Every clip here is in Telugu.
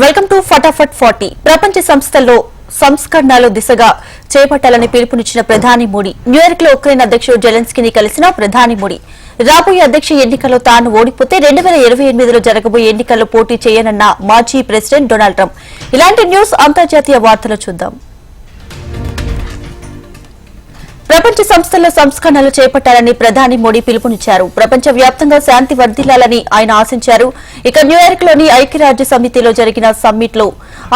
వెల్కమ్ టు ఫటాఫట్ ఫార్టీ ప్రపంచ సంస్థల్లో సంస్కరణలు దిశగా చేపట్టాలని పిలుపునిచ్చిన ప్రధాని మోడీ న్యూయార్క్లో ఉక్రెయిన్ అధ్యక్షుడు జెలెన్స్కీని కలిసిన ప్రధాని మోడీ. రాబోయే అధ్యక్ష ఎన్నికల్లో తాను ఓడిపోతే రెండు వేల ఇరవై ఎనిమిదిలో జరగబోయే ఎన్నికల్లో పోటీ చేయనన్న మాజీ ప్రెసిడెంట్ డొనాల్డ్ ట్రంప్. ఇలాంటి న్యూస్ అంతర్జాతీయ వార్తలు చూద్దాం. ప్రపంచ సంస్థల్లో సంస్కరణలు చేపట్టాలని ప్రధాని మోడీ పిలుపునిచ్చారు. ప్రపంచ వ్యాప్తంగా శాంతి వర్ధిల్లాలని ఆయన ఆశించారు. ఇక న్యూయార్క్లోని ఐక్యరాజ్య సమితిలో జరిగిన సమ్మిట్లో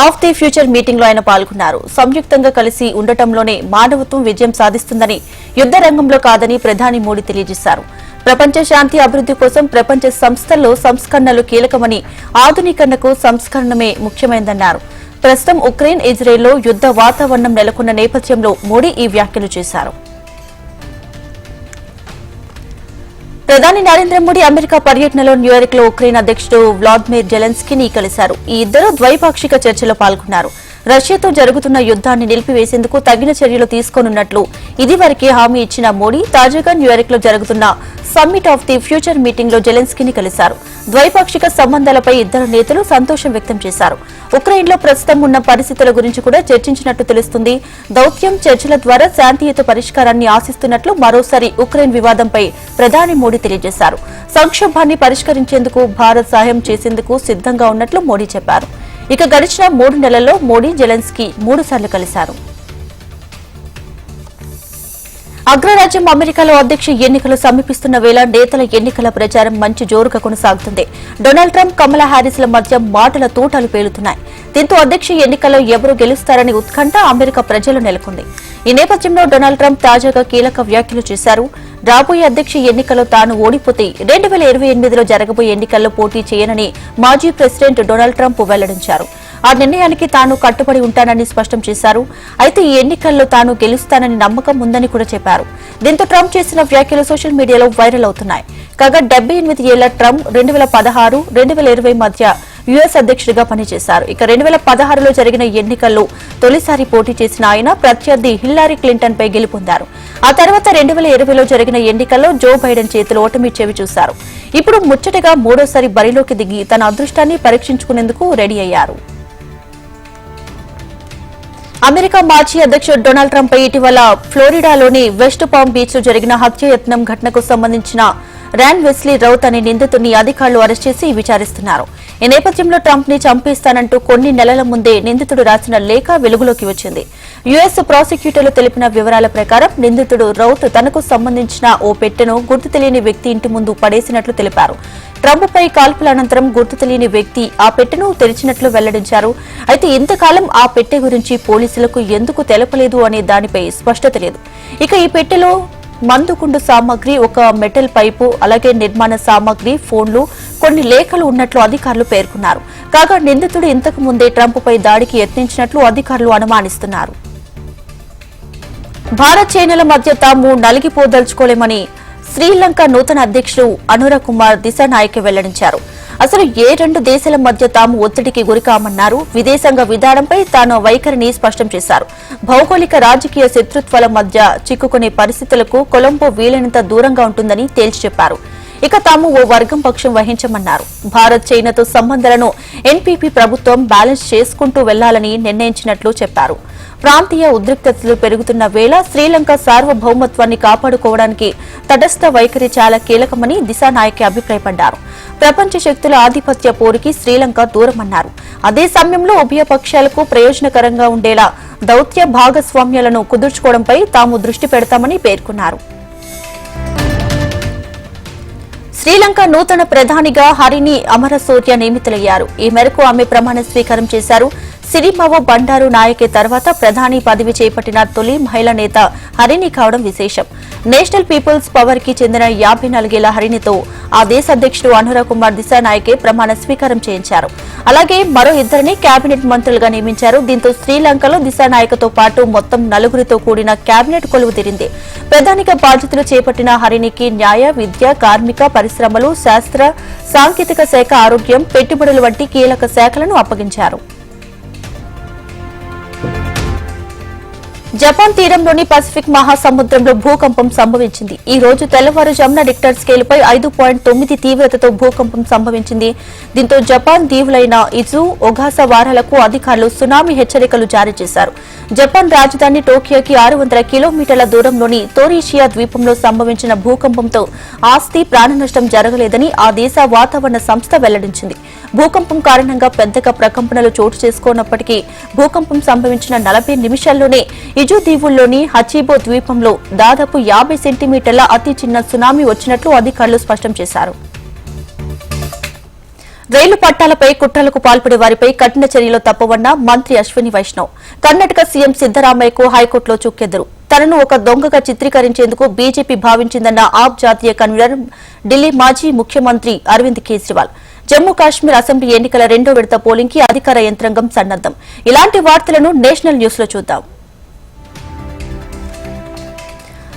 ఆఫ్ ది ఫ్యూచర్ మీటింగ్లో ఆయన పాల్గొన్నారు. సంయుక్తంగా కలిసి ఉండటంలోనే మానవత్వం విజయం సాధిస్తుందని యుద్ధ రంగంలో కాదని ప్రధాని మోడీ తెలియజేశారు. ప్రపంచ శాంతి అభివృద్ధి కోసం ప్రపంచ సంస్థల్లో సంస్కరణలు కీలకమని ఆధునీకరణకు సంస్కరణమే ముఖ్యమైందన్నారు. ప్రస్తుతం ఉక్రెయిన్ ఇజ్రాయెల్లో యుద్ధ వాతావరణం నెలకొన్న నేపథ్యంలో మోడీ ఈ వ్యాఖ్యలు చేశారు. ప్రధాని నరేంద్ర మోడీ అమెరికా పర్యటనలో న్యూయార్క్లో ఉక్రెయిన్ అధ్యక్షుడు వ్లాదిమిర్ జెలెన్స్కీని కలిశారు. ఈ ఇద్దరు ద్వైపాక్షిక చర్చలో పాల్గొన్నారు. రష్యాతో జరుగుతున్న యుద్ధాన్ని నిలిపివేసేందుకు తగిన చర్యలు తీసుకోనున్నట్లు ఇదివరకే హామీ ఇచ్చిన మోడీ తాజాగా న్యూయార్క్లో జరుగుతున్న సమ్మిట్ ఆఫ్ ది ఫ్యూచర్ మీటింగ్లో జెలెన్స్కీని కలిశారు. ద్వైపాక్షిక సంబంధాలపై ఇద్దరు నేతలు సంతోషం వ్యక్తం చేశారు. ఉక్రెయిన్లో ప్రస్తుతం ఉన్న పరిస్థితుల గురించి కూడా చర్చించినట్టు తెలుస్తుంది. దౌత్యం చర్చల ద్వారా శాంతియుత పరిష్కారాన్ని ఆశిస్తున్నట్లు మరోసారి ఉక్రెయిన్ వివాదంపై ప్రధాని మోడీ తెలియజేశారు. సంక్షోభాన్ని పరిష్కరించేందుకు భారత్ సహాయం చేసేందుకు సిద్ధంగా ఉన్నట్లు మోడీ చెప్పారు. ఇక గడిచిన మూడు నెలల్లో మోడీ జెలెన్స్కీ మూడు సార్లు కలిశారు. అగ్రరాజ్యం అమెరికాలో అధ్యక్ష ఎన్నికలు సమీపిస్తున్న వేళ నేతల ఎన్నికల ప్రచారం మంచి జోరుగా కొనసాగుతుంది. డొనాల్డ్ ట్రంప్ కమలా హ్యారిస్ల మధ్య మాటల తూటాలు పేలుతున్నాయి. దీంతో అధ్యక్ష ఎన్నికల్లో ఎవరు గెలుస్తారని ఉత్కంఠ అమెరికా ప్రజలు నెలకొంది. ఈ నేపథ్యంలో డొనాల్డ్ ట్రంప్ తాజాగా కీలక వ్యాఖ్యలు చేశారు. రాబోయే అధ్యక్ష ఎన్నికల్లో తాను ఓడిపోతే రెండు వేల ఇరవై ఎనిమిదిలో జరగబోయే ఎన్నికల్లో పోటీ చేయనని మాజీ ప్రెసిడెంట్ డొనాల్డ్ ట్రంప్ వెల్లడించారు. ఆ నిర్ణయానికి తాను కట్టుబడి ఉంటానని స్పష్టం చేశారు. అయితే ఈ ఎన్నికల్లో తాను గెలుస్తానని నమ్మకం ఉందని కూడా చెప్పారు. దీంతో ట్రంప్ చేసిన వ్యాఖ్యలు సోషల్ మీడియాలో వైరల్ అవుతున్నాయి. కాగా డెబ్బై ఎనిమిది ఏళ్ళ ట్రంప్ రెండు వేల పదహారు రెండు వేల ఇరవై మధ్య యుఎస్ అధ్యక్షుడిగా పనిచేశారు. ఇక రెండు వేల పదహారులో జరిగిన ఎన్నికల్లో తొలిసారి పోటీ చేసిన ఆయన ప్రత్యర్థి హిల్లారీ క్లింటన్ పై గెలుపొందారు. ఆ తర్వాత రెండు వేల ఇరవైలో జరిగిన ఎన్నికల్లో జో బైడెన్ చేతులు ఓటమి చెవి చూశారు. ఇప్పుడు ముచ్చటగా మూడోసారి బరిలోకి దిగి తన అదృష్టాన్ని పరీక్షించుకునేందుకు రెడీ అయ్యారు. అమెరికా మాజీ అధ్యక్షుడు డొనాల్డ్ ట్రంప్ ఇటీవల ఫ్లోరిడాలోని వెస్ట్ పామ్ బీచ్లో జరిగిన హత్యాయత్నం ఘటనకు సంబంధించిన ర్యాన్ వెస్లీ రౌత్ అనే నిందితుడిని అధికారులు అరెస్ట్ చేసి విచారిస్తున్నారు. ఈ నేపథ్యంలో ట్రంప్ని చంపేస్తానంటూ కొన్ని నెలల ముందే నిందితుడు రాసిన లేఖ వెలుగులోకి వచ్చింది. యుఎస్ ప్రాసిక్యూటర్లు తెలిపిన వివరాల ప్రకారం నిందితుడు రౌత్ తనకు సంబంధించిన ఓ పెట్టెను గుర్తు తెలియని వ్యక్తి ఇంటి ముందు పడేసినట్లు తెలిపారు. ట్రంప్ పై కాల్పుల అనంతరం గుర్తు తెలియని వ్యక్తి ఆ పెట్టెను తెరిచినట్లు వెల్లడించారు. అయితే ఇంతకాలం ఆ పెట్టె గురించి పోలీసులకు ఎందుకు తెలపలేదు అనే దానిపై స్పష్టత లేదు. ఇక ఈ పెట్టెలో మందుకుండు సామాగ్రి ఒక మెటల్ పైపు అలాగే నిర్మాణ సామాగ్రి ఫోన్లు కొన్ని లేఖలు ఉన్నట్లు అధికారులు పేర్కొన్నారు. కాగా నిందితుడు ఇంతకు ముందే ట్రంప్పై దాడికి యత్నించినట్లు అధికారులు అనుమానిస్తున్నారు. భారత్ చైనాల మధ్య తాము నలిగిపోదలుచుకోలేమని శ్రీలంక నూతన అధ్యక్షుడు అనురకుమార్ దిశానాయక్ వెల్లడించారు. అసలు ఏ రెండు దేశాల మధ్య తాము ఒత్తిడికి గురికామన్నారు. విదేశాంగ విధానంపై తాను వైఖరిని స్పష్టం చేశారు. భౌగోళిక రాజకీయ శత్రుత్వాల మధ్య చిక్కుకునే పరిస్థితులకు కొలంబో వీలైనంత దూరంగా ఉంటుందని తేల్చి చెప్పారు. ఇక తాము ఓ వర్గం పక్షం వహించమన్నారు. భారత్ చైనాతో సంబంధాలను ఎన్పీపీ ప్రభుత్వం బ్యాలెన్స్ చేసుకుంటూ వెళ్ళాలని నిర్ణయించినట్లు చెప్పారు. ప్రాంతీయ ఉద్రిక్తతలు పెరుగుతున్న వేళ శ్రీలంక సార్వభౌమత్వాన్ని కాపాడుకోవడానికి తటస్థ వైఖరి చాలా కీలకమని దిశానాయకి అభిప్రాయపడ్డారు. ప్రపంచ శక్తుల ఆధిపత్య పోరుకి శ్రీలంక దూరమన్నారు. అదే సమయంలో ఉభయ పక్షాలకు ప్రయోజనకరంగా ఉండేలా దౌత్య భాగస్వామ్యాలను కుదుర్చుకోవడంపై తాము దృష్టి పెడతామని పేర్కొన్నారు. శ్రీలంక నూతన ప్రధానిగా హరిని అమరసూర్య నియమితులయ్యారు. ఈ మేరకు ఆమె ప్రమాణ స్వీకారం చేశారు. సిరిమావో బండారు నాయకే తర్వాత ప్రధాని పదవి చేపట్టిన తొలి మహిళా నేత హరిణి కావడం విశేషం. నేషనల్ పీపుల్స్ పవర్కి చెందిన యాభై నాలుగేళ్ళ హరిణితో ఆ దేశ అధ్యక్షుడు అనురా కుమార్ దిశానాయకే ప్రమాణ స్వీకారం చేయించారు. అలాగే మరో ఇద్దరిని కేబినెట్ మంత్రులుగా నియమించారు. దీంతో శ్రీలంకలో దిశానాయకతో పాటు మొత్తం నలుగురితో కూడిన కేబినెట్ కొలువు తీరింది ప్రధానిగా బాధ్యతలు చేపట్టిన హరిణికి న్యాయ విద్య కార్మిక పరిశ్రమలు శాస్త్ర సాంకేతిక శాఖ ఆరోగ్యం పెట్టుబడులు వంటి కీలక శాఖలను అప్పగించారు. జపాన్ తీరంలోని పసిఫిక్ మహాసముద్రంలో భూకంపం సంభవించింది. ఈ రోజు తెల్లవారుజామున రిక్టర్ స్కేల్పై ఐదు పాయింట్ తొమ్మిది తీవ్రతతో భూకంపం సంభవించింది. దీంతో జపాన్ దీవులైన ఇజు ఒఘాస వారాలకు అధికారులు సునామీ హెచ్చరికలు జారీ చేశారు. జపాన్ రాజధాని టోకియోకి ఆరు వందల కిలోమీటర్ల దూరంలోని తోరీషియా ద్వీపంలో సంభవించిన భూకంపంతో ఆస్తి ప్రాణనష్టం జరగలేదని ఆ దేశ వాతావరణ సంస్థ వెల్లడించింది. భూకంపం కారణంగా పెద్దగా ప్రకంపనలు చోటు చేసుకోనప్పటికీ భూకంపం సంభవించిన నలభై నిమిషాల్లోనే ఇజు దీవుల్లోని హచీబో ద్వీపంలో దాదాపు యాభై సెంటీమీటర్ల అతి చిన్న సునామీ వచ్చినట్లు అధికారులు స్పష్టం చేశారు. రైలు పట్టాలపై కుట్రలకు పాల్పడే వారిపై కఠిన చర్యలు తప్పవన్న మంత్రి అశ్విని వైష్ణవ్. కర్ణాటక సీఎం సిద్దరామయ్యకు హైకోర్టులో చుక్కెదురు. తనను ఒక దొంగగా చిత్రీకరించేందుకు బీజేపీ భావించిందన్న ఆప్ జాతీయ కన్వీనర్ ఢిల్లీ మాజీ ముఖ్యమంత్రి అరవింద్ కేజ్రీవాల్. జమ్మూ కాశ్మీర్ అసెంబ్లీ ఎన్నికల రెండో విడత పోలింగ్కి అధికార యంత్రాంగం సన్నద్దం ఇలాంటి వార్తలను నేషనల్ న్యూస్లో చూద్దాం.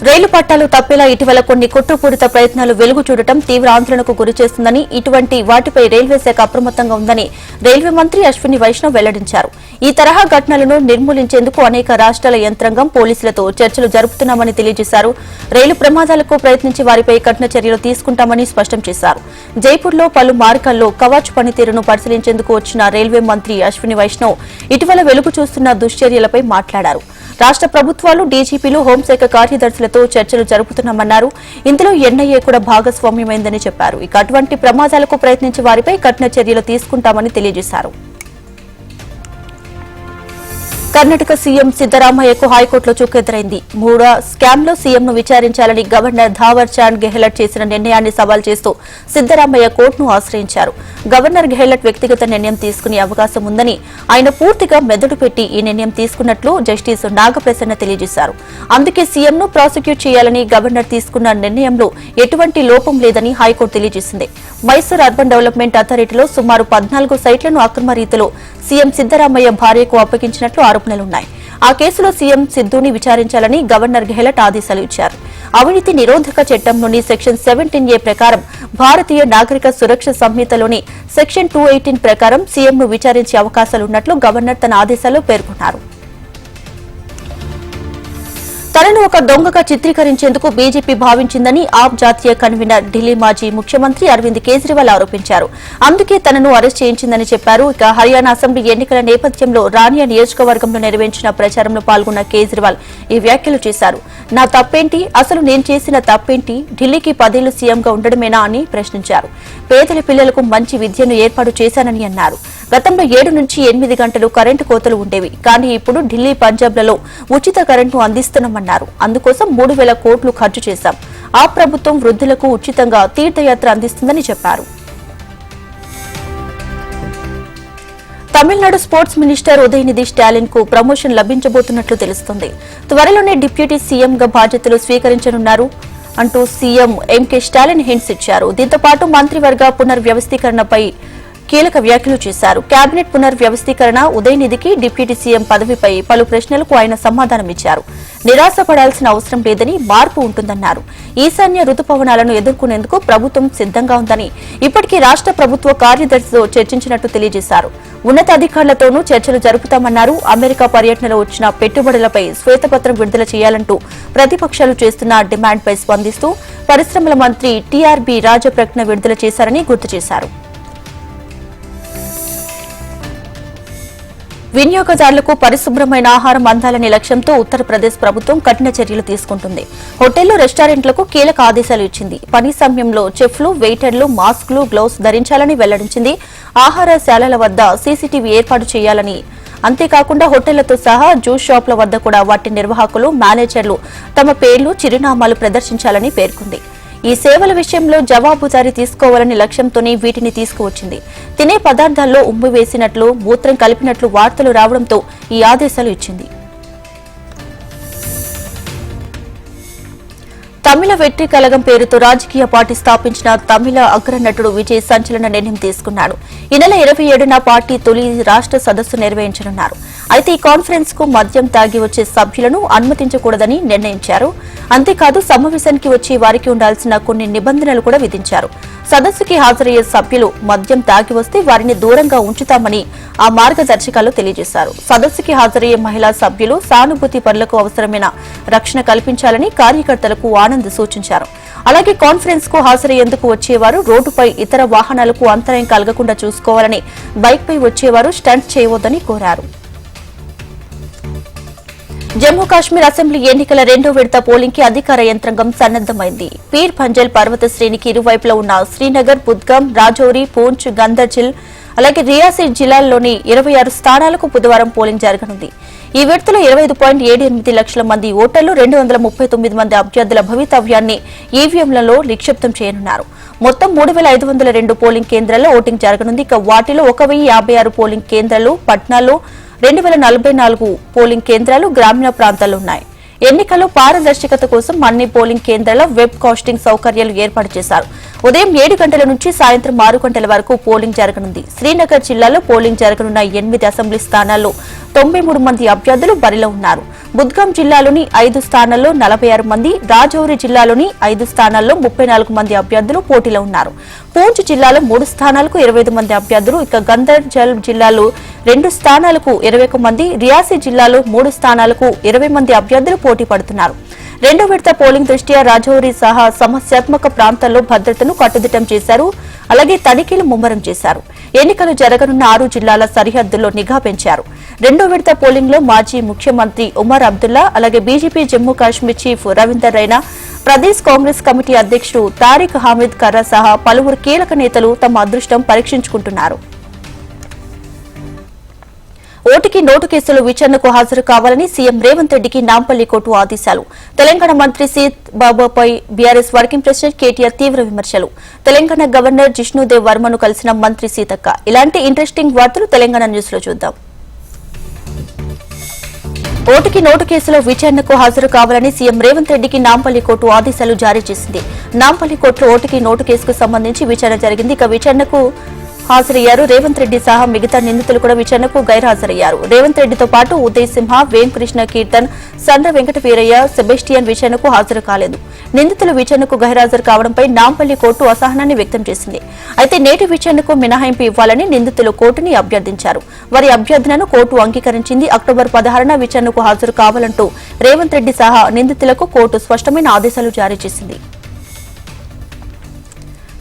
రైలు పట్టాలు తప్పేలా ఇటీవల కొన్ని కుట్రపూరిత ప్రయత్నాలు వెలుగు చూడటం తీవ్ర ఆందోళనకు గురిచేస్తుందని ఇటువంటి వాటిపై రైల్వే శాఖ అప్రమత్తంగా ఉందని రైల్వే మంత్రి అశ్విని వైష్ణవ్ వెల్లడించారు. ఈ తరహా ఘటనలను నిర్మూలించేందుకు అనేక రాష్ట్రాల యంత్రాంగం పోలీసులతో చర్చలు జరుపుతున్నామని తెలియజేశారు. రైలు ప్రమాదాలకు ప్రయత్నించి వారిపై కఠిన చర్యలు తీసుకుంటామని స్పష్టం చేశారు. జైపూర్లో పలు మార్గాల్లో కవాచ్ పనితీరును పరిశీలించేందుకు వచ్చిన రైల్వే మంత్రి అశ్విని వైష్ణవ్ ఇటీవల వెలుగు చూస్తున్న దుశ్చర్యలపై మాట్లాడారు. రాష్ట్ర ప్రభుత్వాలు డీజీపీలు హోంశాఖ కార్యదర్శులతో చర్చలు జరుపుతున్నామన్నారు. ఇందులో ఎన్ఐఏ కూడా భాగస్వామ్యమైందని చెప్పారు. ఇక అటువంటి ప్రమాదాలకు ప్రయత్నించే వారిపై కఠిన చర్యలు తీసుకుంటామని తెలియజేశారు. కర్ణాటక సీఎం సిద్దరామయ్యకు హైకోర్టులో చుక్కెదురైంది మూడో స్కామ్లో సీఎంను విచారించాలని గవర్నర్ ధావర్ చాంద్ గెహ్లట్ చేసిన నిర్ణయాన్ని సవాల్ చేస్తూ సిద్దరామయ్య కోర్టును ఆశ్రయించారు. గవర్నర్ గెహ్లట్ వ్యక్తిగత నిర్ణయం తీసుకునే అవకాశం ఉందని ఆయన పూర్తిగా మెదడు పెట్టి ఈ నిర్ణయం తీసుకున్నట్లు జస్టిస్ నాగప్రసన్న తెలియజేశారు. అందుకే సీఎంను ప్రాసిక్యూట్ చేయాలని గవర్నర్ తీసుకున్న నిర్ణయంలో ఎటువంటి లోపం లేదని హైకోర్టు తెలియజేసింది. మైసూర్ అర్బన్ డెవలప్మెంట్ అథారిటీలో సుమారు పద్నాలుగు సైట్లను అక్రమ రీతిలో సీఎం సిద్దరామయ్య భార్యకు అప్పగించినట్లు ఆరోపణలున్నాయి. ఆ కేసులో సీఎం సిద్దుని విచారించాలని గవర్నర్ గెహ్లట్ ఆదేశాలు ఇచ్చారు. అవినీతి నిరోధక చట్టంలోని సెక్షన్ సెవెంటీన్ ఏ ప్రకారం భారతీయ నాగరిక సురక్ష సంహితలోని సెక్షన్ టూ ఎయిటీన్ ప్రకారం సీఎంను విచారించే అవకాశాలున్నట్లు గవర్నర్ తన ఆదేశాల్లో పేర్కొన్నారు. తనను ఒక దొంగగా చిత్రీకరించేందుకు బీజేపీ భావించిందని ఆప్ జాతీయ కన్వీనర్ ఢిల్లీ మాజీ ముఖ్యమంత్రి అరవింద్ కేజ్రీవాల్ ఆరోపించారు. అందుకే తనను అరెస్ట్ చేయించిందని చెప్పారు. ఇక హర్యానా అసెంబ్లీ ఎన్నికల నేపథ్యంలో రానియా నియోజకవర్గంలో నిర్వహించిన ప్రచారంలో పాల్గొన్న కేజ్రీవాల్ ఈ వ్యాఖ్యలు చేశారు. నా తప్పేంటి? అసలు నేను చేసిన తప్పేంటి? ఢిల్లీకి పదేళ్ళు సీఎంగా ఉండడమేనా? అని ప్రశ్నించారు. పేదల పిల్లలకు మంచి విద్యను ఏర్పాటు చేశానని అన్నారు. గతంలో ఏడు నుంచి ఎనిమిది గంటలు కరెంటు కోతలు ఉండేవి. కానీ ఇప్పుడు ఢిల్లీ పంజాబ్లలో ఉచిత కరెంటు అందిస్తున్నామన్నారు. అందుకోసం మూడు వేల కోట్లు ఖర్చు చేశాం. ఆ ప్రభుత్వం వృద్ధులకు ఉచితంగా తీర్థయాత్ర అందిస్తుందని చెప్పారు. తమిళనాడు స్పోర్ట్స్ మినిస్టర్ ఉదయనిధి స్టాలిన్కు ప్రమోషన్ లభించబోతున్నట్లు తెలుస్తుంది. త్వరలోనే డిప్యూటీ సీఎంగా బాధ్యతలు స్వీకరించనున్నారు అంటూ సీఎం ఎంకే స్టాలిన్ హింట్స్ ఇచ్చారు. దీంతో పాటు మంత్రివర్గ పునర్వ్యవస్థీకరణపై కీలక వ్యాఖ్యలు చేశారు. కేబినెట్ పునర్వ్యవస్థీకరణ ఉదయనిధికి డిప్యూటీ సీఎం పదవిపై పలు ప్రశ్నలకు ఆయన సమాధానమిచ్చారు. నిరాశపడాల్సిన అవసరం లేదని మార్పు ఉంటుందన్నారు. ఈశాన్య రుతుపవనాలను ఎదుర్కొనేందుకు ప్రభుత్వం సిద్ధంగా ఉందని ఇప్పటికీ రాష్ట్ర ప్రభుత్వ కార్యదర్శితో చర్చించినట్టు తెలియజేశారు. ఉన్నతాధికారులతోనూ చర్చలు జరుపుతామన్నారు. అమెరికా పర్యటనలో వచ్చిన పెట్టుబడులపై శ్వేతపత్రం విడుదల చేయాలంటూ ప్రతిపక్షాలు చేస్తున్న డిమాండ్పై స్పందిస్తూ పరిశ్రమల మంత్రి టీఆర్బీ రాజప్రజ్ఞ విడుదల చేశారని గుర్తు చేశారు. వినియోగదారులకు పరిశుభ్రమైన ఆహారం అందాలనే లక్ష్యంతో ఉత్తరప్రదేశ్ ప్రభుత్వం కఠిన చర్యలు తీసుకుంటుంది. హోటళ్ళు రెస్టారెంట్లకు కీలక ఆదేశాలు ఇచ్చింది. పని సమయంలో చెఫ్లు వెయిటర్లు మాస్కులు గ్లౌస్ ధరించాలని వెల్లడించింది. ఆహారశాలల వద్ద సీసీటీవీ ఏర్పాటు చేయాలని. అంతేకాకుండా హోటళ్ళతో సహా జ్యూస్ షాపుల వద్ద కూడా వాటి నిర్వాహకులు మేనేజర్లు తమ పేర్లు చిరునామాలు ప్రదర్శించాలని పేర్కొంది. ఈ సేవల విషయంలో జవాబుదారీ తీసుకోవాలనే లక్ష్యంతోనే వీటిని తీసుకువచ్చింది. తినే పదార్థాల్లో ఉమ్ము వేసినట్లు మూత్రం కలిపినట్లు వార్తలు రావడంతో ఈ ఆదేశాలు ఇచ్చింది. తమిళ వెట్రి కలగం పేరుతో రాజకీయ పార్టీ స్థాపించిన తమిళ అగ్రనటుడు విజయ్ సంచలన నిర్ణయం తీసుకున్నాడు. ఈ నెల ఇరవై ఏడున పార్టీ తొలి రాష్ట్ర సదస్సు నిర్వహించనున్నారు అయితే ఈ కాన్ఫరెన్స్కు మద్యం తాగి వచ్చే సభ్యులను అనుమతించకూడదని నిర్ణయించారు. అంతేకాదు సమావేశానికి వచ్చే వారికి ఉండాల్సిన కొన్ని నిబంధనలు కూడా విధించారు. సదస్సుకి హాజరయ్యే సభ్యులు మద్యం తాగి వస్తే వారిని దూరంగా ఉంచుతామని ఆ మార్గదర్శకాలు తెలియజేశారు. సదస్సుకి హాజరయ్యే మహిళా సభ్యులు సానుభూతి పనులకు అవసరమైన రక్షణ కల్పించాలని కార్యకర్తలకు ఆనంద్ సూచించారు. అలాగే కాన్ఫరెన్స్కు హాజరయ్యేందుకు వచ్చేవారు రోడ్డుపై ఇతర వాహనాలకు అంతరాయం కలగకుండా చూసుకోవాలని బైక్ పై వచ్చేవారు స్టంట్ చేయవద్దని కోరారు. జమ్మూ కాశ్మీర్ అసెంబ్లీ ఎన్నికల రెండో విడత పోలింగ్కి అధికార యంత్రాంగం సన్నద్దమైంది పీర్ పంజల్ పర్వత శ్రేణికి ఇరువైపులా ఉన్న శ్రీనగర్ బుద్గం రాజౌరి పూంచ్ గందర్జిల్ అలాగే రియాసీ జిల్లాల్లోని ఇరవై ఆరు స్థానాలకు బుధవారం పోలింగ్ జరగనుంది. ఈ విడతలో ఇరవై ఐదు పాయింట్ ఏడు ఎనిమిది లక్షల మంది ఓటర్లు రెండు వందల ముప్పై తొమ్మిది మంది అభ్యర్థుల భవితవ్యాన్ని ఈవీఎంలలో నిక్షిప్తం చేయనున్నారు. మొత్తం మూడు వేల ఐదు వందల రెండు పోలింగ్ కేంద్రాల్లో ఓటింగ్ జరగనుంది. ఇక వాటిలో ఒక వెయ్యి యాభై ఆరు పోలింగ్ కేంద్రాలు పట్నాలో రెండు వేల నలభై నాలుగు పోలింగ్ కేంద్రాలు గ్రామీణ ప్రాంతాల్లో ఉన్నాయి. ఎన్నికల్లో పారదర్శకత కోసం అన్ని పోలింగ్ కేంద్రాల్లో వెబ్ కాస్టింగ్ సౌకర్యాలు ఏర్పాటు చేశారు. ఉదయం ఏడు గంటల నుంచి సాయంత్రం ఆరు గంటల వరకు పోలింగ్ జరగనుంది. శ్రీనగర్ జిల్లాలో పోలింగ్ జరగనున్న ఎనిమిది అసెంబ్లీ స్థానాల్లో తొంభై మూడు మంది అభ్యర్థులు బరిలో ఉన్నారు. బుద్గాం జిల్లాలోని ఐదు స్థానాల్లో నలభై ఆరు మంది రాజౌరి జిల్లాలోని ఐదు స్థానాల్లో ముప్పై నాలుగు మంది అభ్యర్థులు పోటీలో ఉన్నారు. పూంచ్ జిల్లాలో మూడు స్థానాలకు ఇరవై ఐదు మంది అభ్యర్థులు ఇక గందర్జల్ జిల్లాలో రెండు స్థానాలకు ఇరవై ఒక మంది రియాసీ జిల్లాలో మూడు స్థానాలకు ఇరవై మంది అభ్యర్థులు పోటీ పడుతున్నారు. రెండో విడత పోలింగ్ దృష్ట్యా రాజౌరి సహా సమస్యాత్మక ప్రాంతాల్లో భద్రతను కట్టుదిట్టం చేశారు. అలాగే తనిఖీలు ముమ్మరం చేశారు. ఎన్నికలు జరగనున్న ఆరు జిల్లాల సరిహద్దుల్లో నిఘా పెంచారు. రెండో విడత పోలింగ్లో మాజీ ముఖ్యమంత్రి ఉమర్ అబ్దుల్లా అలాగే BJP Jammu Kashmir chief Ravinder Raina Pradesh Congress committee అధ్యక్షుడు తారిక్ హమీద్ కర్రా సహా పలువురు కీలక నేతలు తమ అదృష్టం పరీక్షించుకుంటున్నారు. ఓటికి నోటు కేసులో విచారణకు హాజరు కావాలని సీఎం రేవంత్ రెడ్డికి నాంపల్లి కోర్టు ఆదేశాలు. తెలంగాణ మంత్రి సీత్ బాబాపై బీఆర్ఎస్ వర్కింగ్ ప్రెసిడెంట్ కేటీఆర్ తీవ్ర విమర్శలు. తెలంగాణ గవర్నర్ జిష్ణుదేవ్ వర్మను కలిసిన మంత్రి సీతక్క. ఇలాంటి ఇంట్రెస్టింగ్ వార్తలు తెలంగాణ న్యూస్లో చూద్దాం. ఓటుకి నోటు కేసులో విచారణకు హాజరు కావాలని సీఎం రేవంత్ రెడ్డికి నాంపల్లి కోర్టు ఆదేశాలు జారీ చేసింది. నాంపల్లి కోర్టులో ఓటుకి నోటు కేసుకు సంబంధించి విచారణ జరిగింది. ఇక విచారణకు హాజరయ్యారు. రేవంత్ రెడ్డి సహా మిగతా నిందితులు కూడా విచారణకు గైర్హాజరయ్యారు. రేవంత్ రెడ్డితో పాటు ఉదయ్ సింహ వేంకృష్ణ కీర్తన్ సంద్ర వెంకట వీరయ్య సెబెస్టియన్ విచారణకు హాజరు కాలేదు. నిందితులు విచారణకు గైర్హాజరు కావడంపై నాంపల్లి కోర్టు అసహనాన్ని వ్యక్తం చేసింది. అయితే నేటి విచారణకు మినహాయింపు ఇవ్వాలని నిందితులు కోర్టుని అభ్యర్థించారు. వారి అభ్యర్థనను కోర్టు అంగీకరించింది. అక్టోబర్ పదహారున విచారణకు హాజరు కావాలంటూ రేవంత్ రెడ్డి సహా నిందితులకు కోర్టు స్పష్టమైన ఆదేశాలు జారీ చేసింది.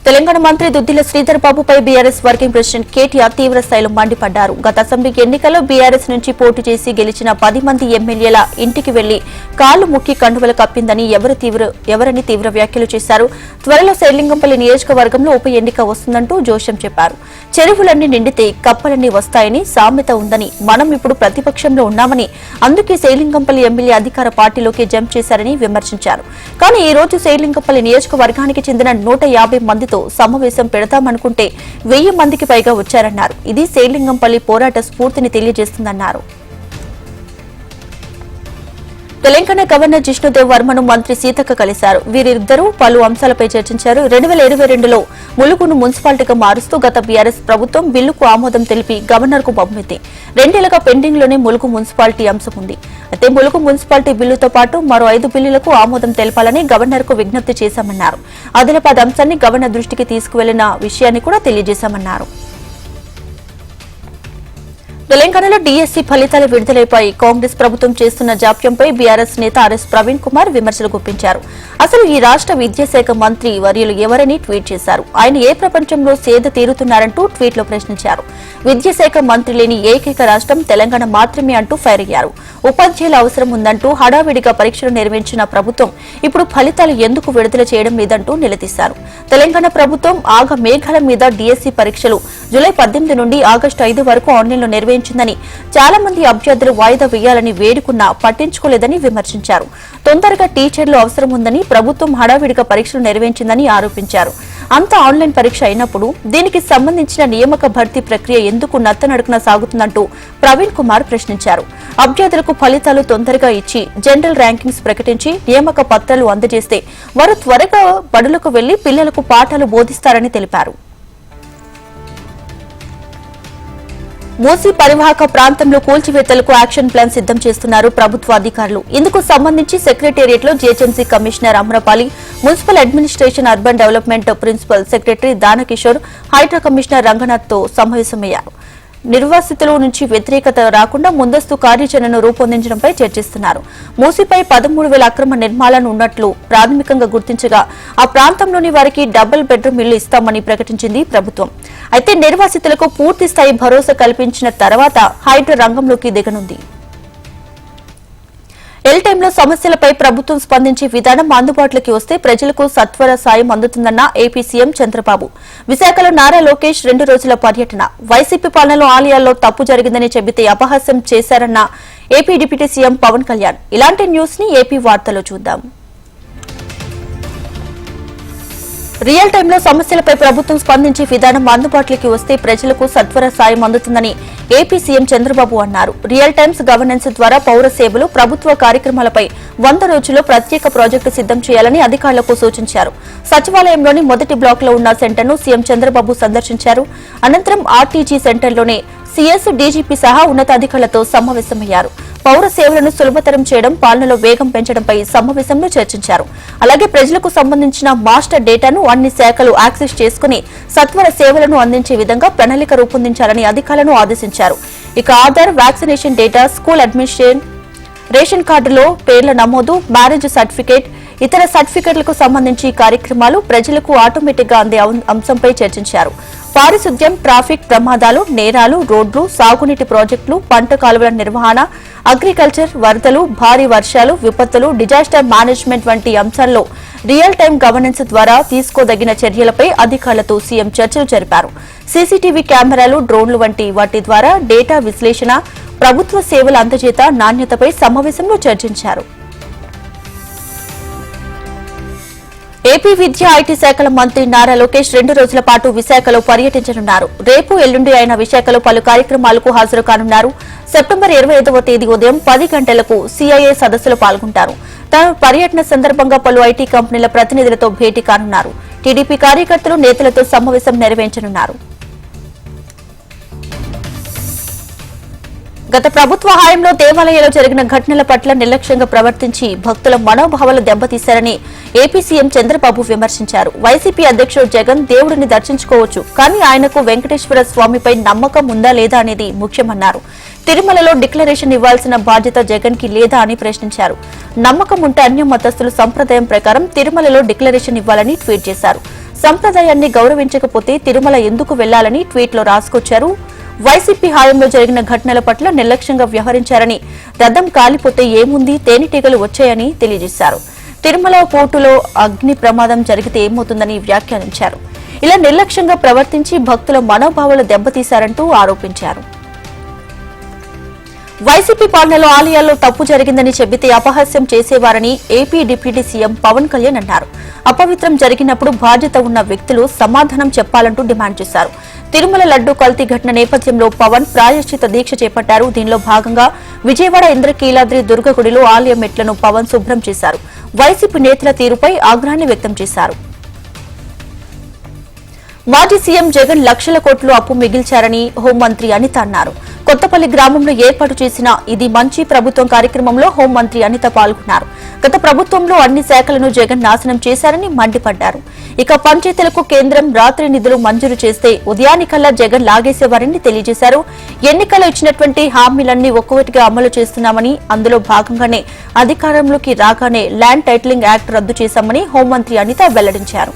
తెలంగాణ మంత్రి దుద్దిల శ్రీధర్ బాబుపై బీఆర్ఎస్ వర్కింగ్ ప్రెసిడెంట్ కేటీఆర్ తీవ్ర స్థాయిలో మండిపడ్డారు. గత అసెంబ్లీ ఎన్నికల్లో బీఆర్ఎస్ నుంచి పోటీ చేసి గెలిచిన పది మంది ఎమ్మెల్యేల ఇంటికి వెళ్ళి కాళ్ళు ముక్కి కండువలు కప్పిందని ఎవరు తీవ్ర ఎవరని తీవ్ర వ్యాఖ్యలు చేశారు. త్వరలో శైలింగంపల్లి నియోజకవర్గంలో ఉప ఎన్నిక వస్తుందంటూ జోషం చెప్పారు. చెరువులన్నీ నిండితే కప్పలన్నీ వస్తాయని సామెత ఉందని మనం ఇప్పుడు ప్రతిపక్షంలో ఉన్నామని అందుకే శైలింగంపల్లి ఎమ్మెల్యే అధికార పార్టీలోకి జంప్ చేశారని విమర్శించారు. కానీ ఈ రోజు శైలింగంపల్లి నియోజకవర్గానికి చెందిన నూట యాభై మందితో సమావేశం పెడతామనుకుంటే వెయ్యి మందికి పైగా వచ్చారన్నారు. ఇది శైలింగంపల్లి పోరాట స్ఫూర్తిని తెలియజేస్తుందన్నారు. తెలంగాణ గవర్నర్ జిష్ణుదేవ్ వర్మను మంత్రి సీతక్క కలిశారు. వీరిద్దరూ పలు అంశాలపై చర్చించారు. రెండు వేల ఇరవై రెండులో ములుగును మున్సిపాలిటీగా మారుస్తూ గత బీఆర్ఎస్ ప్రభుత్వం బిల్లుకు ఆమోదం తెలిపి గవర్నర్కు పంపింది. రెండేళ్ళుగా పెండింగ్లోనే ములుగు మున్సిపాలిటీ అంశం ఉంది. అయితే ములుగు మున్సిపాలిటీ బిల్లుతో పాటు మరో ఐదు బిల్లులకు ఆమోదం తెలపాలని గవర్నర్కు విజ్ఞప్తి చేశామన్నారు. ఆదిలాబాద్ అంశాన్ని గవర్నర్ దృష్టికి తీసుకువెళ్ళిన విషయాన్ని కూడా తెలియజేశామన్నారు. తెలంగాణలో డీఎస్సీ ఫలితాల విడుదలపై కాంగ్రెస్ ప్రభుత్వం చేస్తున్న జాప్యంపై బీఆర్ఎస్ నేత ఆర్ఎస్ ప్రవీణ్ కుమార్ విమర్శలు గుప్పించారు. అసలు ఈ రాష్ట్ర విద్యాశాఖ మంత్రి వర్యులు ఎవరని ట్వీట్ చేశారు. ఆయన ఏ ప్రపంచంలో సేద తీరుతున్నారంటూ ట్వీట్లో ప్రశ్నించారు. విద్యాశాఖ మంత్రి లేని ఏకైక రాష్ట్రం తెలంగాణ మాత్రమే అంటూ ఫైర్ అయ్యారు. ఉపాధ్యాయుల అవసరం ఉందంటూ హడావిడిగా పరీక్షలు నిర్వహించిన ప్రభుత్వం ఇప్పుడు ఫలితాలు ఎందుకు విడుదల చేయడం లేదంటూ నిలదీశారు. తెలంగాణ ప్రభుత్వం ఆగ మేఘాల మీద డీఎస్సీ పరీక్షలు జూలై పద్దెనిమిది నుండి ఆగస్టు ఐదు వరకు ఆన్లైన్లో సాధించిందని చాలా మంది అభ్యర్థులు వాయిదా వేయాలని వేడుకున్నా పట్టించుకోలేదని విమర్శించారు. తొందరగా టీచర్లు అవసరం ఉందని ప్రభుత్వం హడావిడిగా పరీక్షలు నెరవేర్చిందని ఆరోపించారు. అంత ఆన్లైన్ పరీక్ష అయినప్పుడు దీనికి సంబంధించిన నియామక భర్తీ ప్రక్రియ ఎందుకు నత్తనడుకున సాగుతుందంటూ ప్రవీణ్ కుమార్ ప్రశ్నించారు. అభ్యర్థులకు ఫలితాలు తొందరగా ఇచ్చి జనరల్ ర్యాంకింగ్స్ ప్రకటించి నియామక పత్రాలు అందజేస్తే వారు త్వరగా బడులకు వెళ్ళి పిల్లలకు పాఠాలు బోధిస్తారని తెలిపారు. మూసీ పరివాహక ప్రాంతంలో కూల్చివేతలకు యాక్షన్ ప్లాన్ సిద్ధం చేస్తున్నారు ప్రభుత్వ అధికారులు. ఇందుకు సంబంధించి సెక్రటేరియట్లో GHMC commissioner Amrapali municipal administration urban development principal secretary Danakishore Hydraa commissioner రంగనాథ్తో సమావేశమయ్యారు. నిర్వాసితుల నుంచి వ్యతిరేకత రాకుండా ముందస్తు కార్యాచరణను రూపొందించడంపై చర్చిస్తున్నారు. మూసీపై పదమూడు వేల అక్రమ నిర్మాణాలు ఉన్నట్లు ప్రాథమికంగా గుర్తించగా ఆ ప్రాంతంలోని వారికి డబుల్ బెడ్రూమ్ ఇళ్ళు ఇస్తామని ప్రకటించింది ప్రభుత్వం. అయితే నిర్వాసితులకు పూర్తి స్థాయి భరోసా కల్పించిన తర్వాత హైడ్రా రంగంలోకి దిగనుంది. ఎల్ టైంలో సమస్యలపై ప్రభుత్వం స్పందించే విధానం అందుబాటులోకి వస్తే ప్రజలకు సత్వర సాయం అందుతుందన్న ఏపీ సీఎం చంద్రబాబు. విశాఖలో నారా లోకేష్ రెండు రోజుల పర్యటన. వైసీపీ పాలనలో ఆలయాల్లో తప్పు జరిగిందని చెబితే అపహాస్యం చేశారన్న AP deputy CM Pawan Kalyan. ఇలాంటి న్యూస్ని ఏపీ వార్తలో చూద్దాం. రియల్ టైంలో సమస్యలపై ప్రభుత్వం స్పందించే విధానం అందుబాటులోకి వస్తే ప్రజలకు సత్వర సాయం అందుతుందని ఏపీ సీఎం చంద్రబాబు అన్నారు. రియల్ టైమ్స్ గవర్నెన్స్ ద్వారా పౌర సేవలు ప్రభుత్వ కార్యక్రమాలపై వంద రోజుల్లో ప్రత్యేక ప్రాజెక్టు సిద్ధం చేయాలని అధికారులకు సూచించారు. సచివాలయంలోని మొదటి బ్లాక్లో ఉన్న సెంటర్ను సీఎం చంద్రబాబు సందర్శించారు. అనంతరం ఆర్టీజీ సెంటర్లోనే సీఎస్ డీజీపీ సహా ఉన్నతాధికారులతో సమావేశమయ్యారు. పౌర సేవలను సులభతరం చేయడం పాలనలో వేగం పెంచడంపై సమావేశంలో చర్చించారు. అలాగే ప్రజలకు సంబంధించిన మాస్టర్ డేటాను అన్ని శాఖలు యాక్సెస్ చేసుకుని సత్వర సేవలను అందించే విధంగా ప్రణాళిక రూపొందించాలని అధికారులను ఆదేశించారు. ఇక Aadhaar vaccination data school admission ration కార్డులో పేర్ల నమోదు మ్యారేజ్ సర్టిఫికేట్ ఇతర సర్టిఫికెట్లకు సంబంధించి కార్యక్రమాలు ప్రజలకు ఆటోమేటిక్గా అందే అం- అంశంపై చర్చించారు. పారిశుద్ధ్యం ట్రాఫిక్ ప్రమాదాలు నేరాలు రోడ్లు సాగునీటి ప్రాజెక్టులు పంట కాలువల నిర్వహణ అగ్రికల్చర్ వరదలు భారీ వర్షాలు విపత్తులు డిజాస్టర్ మేనేజ్మెంట్ వంటి అంశాల్లో రియల్ టైం గవర్నెన్స్ ద్వారా తీసుకోదగిన చర్యలపై అధికారులతో సీఎం చర్చలు జరిపారు. సీసీటీవీ కెమెరాలు డ్రోన్లు వంటి వాటి ద్వారా డేటా విశ్లేషణ ప్రభుత్వ సేవల అందజేత నాణ్యతపై సమావేశంలో చర్చించారు. ఏపీ విద్య ఐటీ శాఖల మంత్రి నారా లోకేష్ రెండు రోజుల పాటు విశాఖలో పర్యటించనున్నారు. రేపు ఎల్లుండి ఆయన విశాఖలో పలు కార్యక్రమాలకు హాజరు కానున్నారు. సెప్టెంబర్ ఇరవై ఐదవ తేదీ ఉదయం పది గంటలకు సీఐఏ సదస్సులో పాల్గొంటారు. తాను పర్యటన సందర్భంగా పలు ఐటీ కంపెనీల ప్రతినిధులతో భేటీ కానున్నారు. టీడీపీ కార్యకర్తలు నేతలతో సమావేశం నిర్వహించనున్నారు. గత ప్రభుత్వ హయాంలో దేవాలయాల్లో జరిగిన ఘటనల పట్ల నిర్లక్ష్యంగా ప్రవర్తించి భక్తుల మనోభావాలు దెబ్బతీశారని ఏపీ సీఎం చంద్రబాబు విమర్శించారు. వైసీపీ అధ్యక్షుడు జగన్ దేవుడిని దర్శించుకోవచ్చు కానీ ఆయనకు వెంకటేశ్వర స్వామిపై నమ్మకం ఉందా లేదా అనేది ముఖ్యమన్నారు. తిరుమలలో డిక్లరేషన్ ఇవ్వాల్సిన బాధ్యత జగన్కి లేదా అని ప్రశ్నించారు. నమ్మకం ఉంటే అన్య మతస్థులు సంప్రదాయం ప్రకారం తిరుమలలో డిక్లరేషన్ ఇవ్వాలని ట్వీట్ చేశారు. సంప్రదాయాన్ని గౌరవించకపోతే తిరుమల ఎందుకు వెళ్ళాలని ట్వీట్లో రాసుకొచ్చారు. వైసీపీ హయాంలో జరిగిన ఘటనల పట్ల నిర్లక్ష్యంగా వ్యవహరించారని రథం కాలిపోతే ఏముంది తేనెటీగలు వచ్చాయని తెలియజేశారు. తిరుమల పోర్టులో అగ్ని ప్రమాదం జరిగితే ఏమవుతుందని వ్యాఖ్యానించారు. ఇలా నిర్లక్ష్యంగా ప్రవర్తించి భక్తుల మనోభావాలు దెబ్బతీశారంటూ ఆరోపించారు. వైసీపీ పాలనలో ఆలయాల్లో తప్పు జరిగిందని చెబితే అపహాస్యం చేసేవారని AP deputy CM Pawan Kalyan అన్నారు. అపవిత్రం జరిగినప్పుడు బాధ్యత ఉన్న వ్యక్తులు సమాధానం చెప్పాలంటూ డిమాండ్ చేశారు. తిరుమల లడ్డు కల్తీ ఘటన నేపథ్యంలో పవన్ ప్రాయశ్చిత దీక్ష చేపట్టారు. దీనిలో భాగంగా విజయవాడ ఇంద్రకీలాద్రి దుర్గగుడిలో ఆలయ మెట్లను పవన్ శుభ్రం చేశారు. వైసీపీ నేతల తీరుపై ఆగ్రహాన్ని వ్యక్తం చేశారు. మాజీ సీఎం జగన్ లక్షల కోట్లు అప్పు మిగిల్చారని హోంమంత్రి అనిత అన్నారు. కొత్తపల్లి గ్రామంలో ఏర్పాటు చేసిన ఇది మంచి ప్రభుత్వం కార్యక్రమంలో హోంమంత్రి అనిత పాల్గొన్నారు. గత ప్రభుత్వంలో అన్ని శాఖలను జగన్ నాశనం చేశారని మండిపడ్డారు. ఇక పంచాయతీలకు కేంద్రం రాత్రి నిధులు మంజూరు చేస్తే ఉదయానికల్లా జగన్ లాగేసేవారని తెలియజేశారు. ఎన్నికల్లో ఇచ్చినటువంటి హామీలన్నీ ఒక్కొక్కటిగా అమలు చేస్తున్నామని అందులో భాగంగానే అధికారంలోకి రాగానే ల్యాండ్ టైటిలింగ్ యాక్ట్ రద్దు చేశామని హోంమంత్రి అనిత వెల్లడించారు.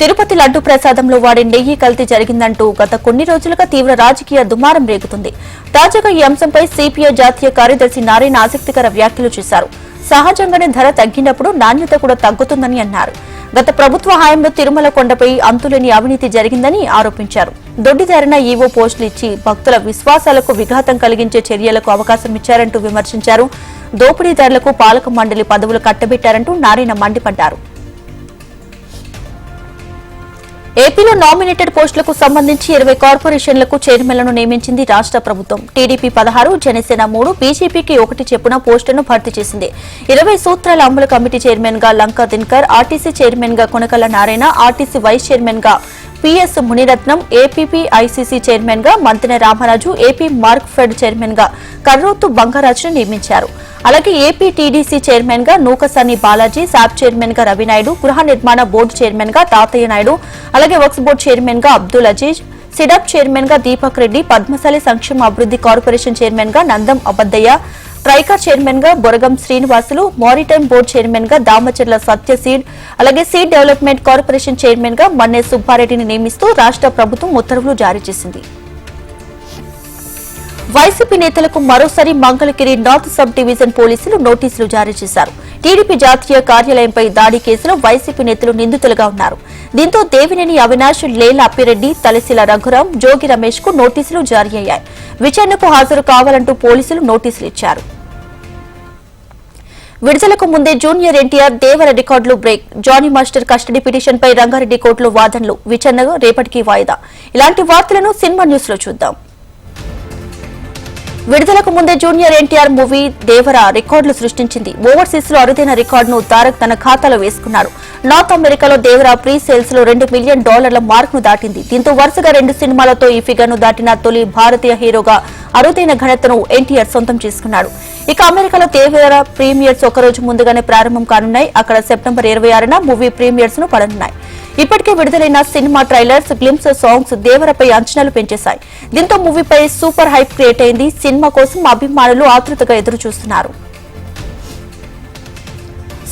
తిరుపతి లడ్డు ప్రసాదంలో వాడే నెయ్యి కల్తీ జరిగిందంటూ గత కొన్ని రోజులుగా తీవ్ర రాజకీయ దుమారం రేగుతుంది. తాజాగా ఈ అంశంపై సిపిఐ జాతీయ కార్యదర్శి నారాయణ ఆసక్తికర వ్యాఖ్యలు చేశారు. సహజంగానే ధర తగ్గినప్పుడు నాణ్యత కూడా తగ్గుతుందని అన్నారు. గత ప్రభుత్వ హయాంలో తిరుమల కొండపై అంతులేని అవినీతి జరిగిందని ఆరోపించారు. దొడ్డిదారిన ఈవో పోస్టులు ఇచ్చి భక్తుల విశ్వాసాలకు విఘాతం కలిగించే చర్యలకు అవకాశం ఇచ్చారంటూ విమర్శించారు. దోపిడీదారులకు పాలక మండలి పదవులు కట్టబెట్టారంటూ నారాయణ మండిపడ్డారు. ఏపీలో నామినేటెడ్ పోస్టులకు సంబంధించి ఇరవై కార్పొరేషన్లకు చైర్మన్లను నియమించింది రాష్ట్ర ప్రభుత్వం. టీడీపీ పదహారు జనసేన మూడు బీజేపీకి ఒకటి చెప్పున పోస్టులను భర్తీ చేసింది. ఇరవై సూత్రాల అమలు కమిటీ చైర్మన్గా లంకా దినకర్ ఆర్టీసీ చైర్మన్గా కొనకల్ల నారాయణ ఆర్టీసీ వైస్ చైర్మన్గా పిఎస్ మునిరత్నం ఏపీపీ ఐసీసీ చైర్మన్గా Mantena Ramaraju AP markfed చైర్మన్గా కర్రోత్తు బంగారాజును నియమించారు. అలాగే ఏపీ టీడీసీ చైర్మన్గా నూకసాని బాలాజీ శాప్ చైర్మన్గా రవినాయుడు గృహ నిర్మాణ బోర్డు చైర్మన్గా తాతయ్య నాయుడు అలాగే వర్క్స్ బోర్డు చైర్మన్గా అబ్దుల్ అజీజ్ సిడప్ చైర్మన్గా దీపక్ రెడ్డి పద్మశాలి సంక్షేమ అభివృద్ధి కార్పొరేషన్ చైర్మన్గా నందం అబద్దయ్య ట్రైకా చైర్మన్గా బొరగం శ్రీనివాసులు మారిటైమ్ బోర్డు చైర్మన్గా దామచర్ల సత్యసీడ్ అలాగే సీడ్ డెవలప్మెంట్ కార్పొరేషన్ చైర్మన్గా మన్నే సుబ్బారెడ్డిని నియమిస్తూ రాష్ట్ర ప్రభుత్వం ఉత్తర్వులు జారీ చేసింది. వైసీపీ నేతలకు మరోసారి మంగళగిరి నార్త్ సబ్ డివిజన్ పోలీసులు నోటీసులు జారీ చేశారు. టీడీపీ జాతీయ కార్యాలయంపై దాడి కేసులో వైసీపీ నేతలు నిందితులుగా ఉన్నారు. దీంతో దేవినేని అవినాష్ లేల అప్పిరెడ్డి తలసిల రఘురాం జోగి రమేష్కు నోటీసులు జారీ అయ్యాయి. విచారణకు హాజరు కావాలంటూ పోలీసులు నోటీసులు ఇచ్చారు. విడుదలకు ముందే జూనియర్ ఎన్టీఆర్ దేవర రికార్డులు బ్రేక్. జానీ మాస్టర్ కస్టడీ పిటిషన్పై రంగారెడ్డి కోర్టులో వాదనలు. విచారణ రేపటికి వాయిదా. ఇలాంటి వార్తలను సినిమా న్యూస్లో చూద్దాం. విడుదలకు ముందే జూనియర్ ఎన్టీఆర్ మూవీ దేవర రికార్డులు సృష్టించింది. ఓవర్సీస్లో అరుదైన రికార్డును తారక్ తన ఖాతాలో వేసుకున్నాడు నార్త్ అమెరికాలో దేవర ప్రీ సేల్స్లో రెండు మిలియన్ డాలర్ల మార్క్ను దాటింది. దీంతో వరుసగా రెండు సినిమాలతో ఈ ఫిగర్ను దాటిన తొలి భారతీయ హీరోగా అరుదైన ఘనతను ఎన్టీఆర్ సొంతం చేసుకున్నాడు. ఇక అమెరికాలో దేవర ప్రీమియర్స్ ఒకరోజు ముందుగానే ప్రారంభం కానున్నాయి. అక్కడ సెప్టెంబర్ ఇరవై ఆరున మూవీ ప్రీమియర్స్ను పడనున్నాయి. ఇప్పటికే విడుదలైన సినిమా ట్రైలర్స్ గ్లిమ్స్ సాంగ్స్ దేవరపై అంచనాలు పెంచేశాయి. దీంతో మూవీపై సూపర్ హైప్ క్రియేట్ అయింది. సినిమా కోసం అభిమానులు ఆతృతగా ఎదురుచూస్తున్నారు.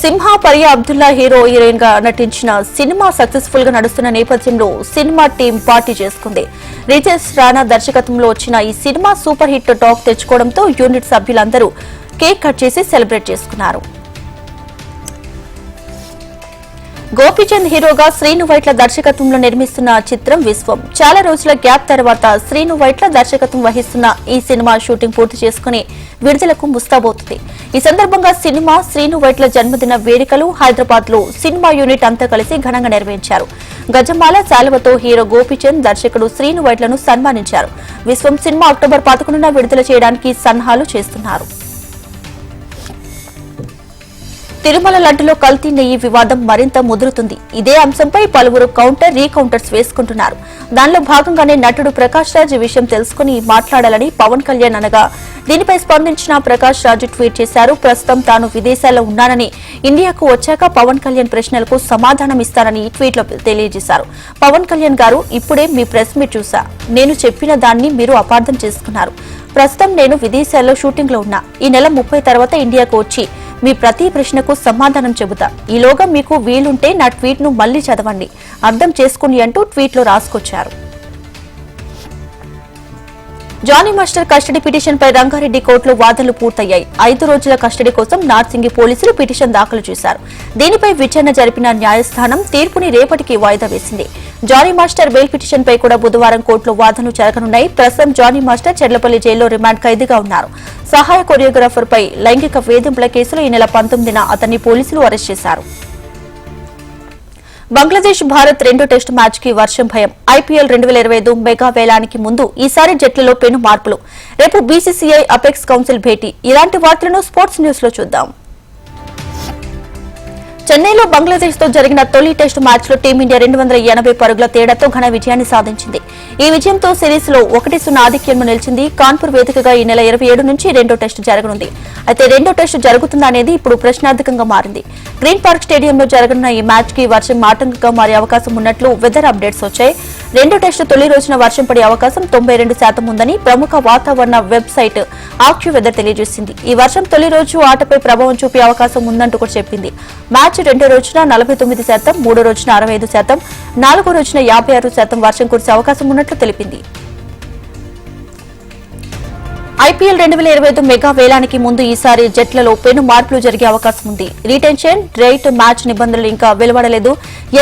సింహ పరియా అబ్దుల్లా హీరో హీరోయిన్గా నటించిన సినిమా సక్సెస్ఫుల్గా నడుస్తున్న నేపథ్యంలో సినిమా టీం పార్టీ చేసుకుంది. రితేష్ రాణా దర్శకత్వంలో వచ్చిన ఈ సినిమా సూపర్ హిట్ టాక్ తెచ్చుకోవడంతో యూనిట్ సభ్యులందరూ కేక్ కట్ చేసి సెలబ్రేట్ చేసుకున్నారు. గోపీచంద్ హీరోగా శ్రీను వైట్ల దర్శకత్వంలో నిర్మిస్తున్న చిత్రం విశ్వం. చాలా రోజుల గ్యాప్ తర్వాత శ్రీను వైట్ల దర్శకత్వం వహిస్తున్న ఈ సినిమా షూటింగ్ పూర్తి చేసుకుని విడుదలకు ముస్తాబోతుంది ఈ సందర్భంగా సినిమా శ్రీను వైట్ల జన్మదిన వేడుకలు హైదరాబాద్లో సినిమా యూనిట్ అంతా కలిసి ఘనంగా నిర్వహించారు. గజమాల శాలువతో హీరో గోపీచంద్ దర్శకుడు శ్రీను వైట్లను సన్మానించారు. విశ్వం సినిమా అక్టోబర్ పదకొండున విడుదల చేయడానికి సన్నాహాలు చేస్తున్నారు. తిరుమల లడ్డులో కల్తీ నెయ్యి వివాదం మరింత ముదురుతుంది. ఇదే అంశంపై పలువురు కౌంటర్ రీకౌంటర్స్ వేసుకుంటున్నారు. దానిలో భాగంగానే నటుడు ప్రకాష్ రాజ్ ఈ విషయం తెలుసుకుని మాట్లాడాలని పవన్ కళ్యాణ్ అనగా దీనిపై స్పందించిన ప్రకాష్ రాజు ట్వీట్ చేశారు. ప్రస్తుతం తాను విదేశాల్లో ఉన్నానని ఇండియాకు వచ్చాక పవన్ కళ్యాణ్ ప్రశ్నలకు సమాధానం ఇస్తానని ట్వీట్లో తెలియజేశారు. పవన్ కళ్యాణ్ గారు ఇప్పుడే మీ ప్రెస్ మీట్ చూసా. నేను చెప్పిన దాన్ని మీరు అపార్థం చేసుకున్నారు. ప్రస్తుతం నేను విదేశాల్లో షూటింగ్లో ఉన్నా. ఈ నెల ముప్పై తర్వాత ఇండియాకు వచ్చి మీ ప్రతి ప్రశ్నకు సమాధానం చెబుతా. ఈలోగా మీకు వీలుంటే నా ట్వీట్ను మళ్ళీ చదవండి. అర్థం చేసుకుని అంటూ ట్వీట్లో రాసుకొచ్చారు. జానీ మాస్టర్ కస్టడీ పిటిషన్ పై రంగారెడ్డి కోర్టులో వాదనలు పూర్తయ్యాయి. ఐదు రోజుల కస్టడీ కోసం నార్సింగి పోలీసులు పిటిషన్ దాఖలు చేశారు. దీనిపై విచారణ జరిపిన న్యాయస్థానం తీర్పుని రేపటికి వాయిదా వేసింది. జానీ మాస్టర్ బెయిల్ పిటిషన్ పై కూడా బుధవారం కోర్టులో వాదనలు జరగనున్నాయి. ప్రస్తుతం జానీ మాస్టర్ చెర్లపల్లి జైల్లో రిమాండ్ ఖైదీగా ఉన్నారు. సహాయ కొరియోగ్రాఫర్ పై లైంగిక వేధింపుల కేసులో ఈ నెల పంతొమ్మిదిన అతన్ని పోలీసులు అరెస్ట్ చేశారు. బంగ్లాదేశ్ భారత్ రెండో టెస్టు మ్యాచ్కి వర్షం భయం. ఐపీఎల్ రెండు వేల ఇరవై ఐదు మెగా వేలానికి ముందు ఈసారి జట్లలో పెను మార్పులు. రేపు బీసీసీఐ అపెక్స్ కౌన్సిల్ భేటీ. ఇలాంటి వార్తలను స్పోర్ట్స్ న్యూస్లో చూద్దాం. చెన్నైలో బంగ్లాదేశ్తో జరిగిన తొలి టెస్టు మ్యాచ్లో టీమిండియా రెండు వందల ఎనభై పరుగుల తేడాతో ఘన విజయాన్ని సాధించింది. ఈ విజయంతో సిరీస్లో ఒకటి సున్నా ఆధిక్యంలో నిలిచింది. కాన్పూర్ వేదికగా ఈ నెల ఇరవై ఏడు నుంచి రెండో టెస్టు జరగనుంది. అయితే రెండో టెస్టు జరుగుతుందా అనేది ఇప్పుడు ప్రశ్నార్థకంగా మారింది. గ్రీన్ పార్క్ స్టేడియంలో జరగనున్న ఈ మ్యాచ్కి వర్షం ఆటంకంగా మారే అవకాశం ఉన్నట్లు వెదర్ అప్డేట్స్ వచ్చాయి. రెండో టెస్టు తొలి రోజున వర్షం పడే అవకాశం తొంభై రెండు శాతం ఉందని ప్రముఖ వాతావరణ వెబ్సైట్ ఆక్యూ వెదర్ తెలియజేసింది. ఈ వర్షం తొలి రోజు ఆటపై ప్రభావం చూపే అవకాశం ఉందంటూ కూడా చెప్పింది. మ్యాచ్ రెండో రోజున నలభై తొమ్మిది శాతం మూడో రోజున అరవై ఐదు శాతం నాలుగో రోజున యాభై ఆరు శాతం వర్షం కురిసే అవకాశం ఉన్నట్లు తెలిపింది. ఐపీఎల్ రెండు వేల ఇరవై ఐదు మెగా వేలానికి ముందు ఈసారి జట్లలో పెను మార్పులు జరిగే అవకాశం ఉంది. రీటెన్షన్ రైట్ మ్యాచ్ నిబంధనలు ఇంకా వెలువడలేదు.